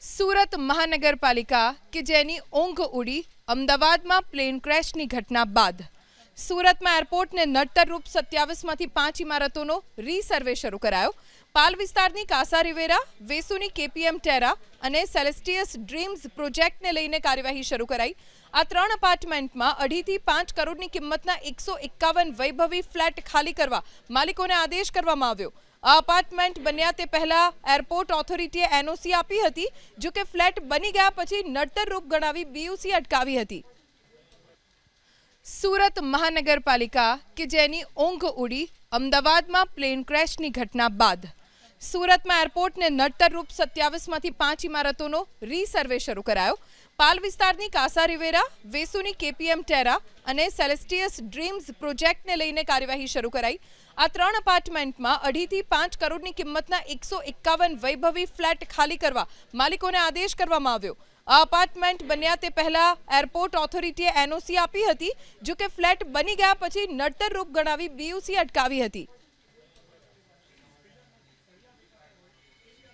સુરત મહાનગરપાલિકા કે જેની ઊંઘ ઉડી અમદાવાદમાં પ્લેન ક્રેશની ઘટના બાદ. સુરતમાં એરપોર્ટને નડતર રૂપ સત્યાવીસમાંથી પાંચ ઇમારતોનો રીસર્વે શરૂ કરાયો. પાલ વિસ્તારની કાસા રિવેરા, વેસુની કેપીએમ ટેરા અને સેલેસ્ટિયસ ડ્રીમ્સ પ્રોજેક્ટને લઈને કાર્યવાહી શરૂ કરાઈ. આ ત્રણ અપાર્ટમેન્ટમાં અઢીથી પાંચ કરોડની કિંમતના એકસો એકાવન વૈભવી ફ્લેટ ખાલી કરવા માલિકોને આદેશ કરવામાં આવ્યો. અપાર્ટમેન્ટ બન્યા તે પહેલાં એરપોર્ટ ઓથોરિટીએ એનઓસી આપી હતી, જો કે ફ્લેટ બની ગયા પછી નડતર રૂપ ગણાવી બીયુસી અટકાવી હતી. સુરત મહાનગરપાલિકા કે જેની ઊંઘ ઉડી, અમદાવાદમાં પ્લેન ક્રેશની ઘટના બાદ સુરતમાં એરપોર્ટને નડતર રૂપ સત્યાવીસમાંથી પાંચ ઇમારતોનો રીસર્વે શરૂ કરાયો. પાલ વિસ્તારની કાસા રિવેરા, વેસુની કેપીએમ ટેરા અને સેલેસ્ટિયસ ડ્રીમ્સ પ્રોજેક્ટને લઈને કાર્યવાહી શરૂ કરાઈ. આ ત્રણ અપાર્ટમેન્ટમાં અઢીથી પાંચ કરોડની કિંમતના એકસો એકાવન વૈભવી ફ્લેટ ખાલી કરવા માલિકોને આદેશ કરવામાં આવ્યો. આ અપાર્ટમેન્ટ બન્યા તે પહેલા એરપોર્ટ ઓથોરિટીએ એનઓસી આપી હતી જો કે ફ્લેટ બની ગયા પછી નડતર રૂપ ગણાવી બીયુસી અટકાવી હતી.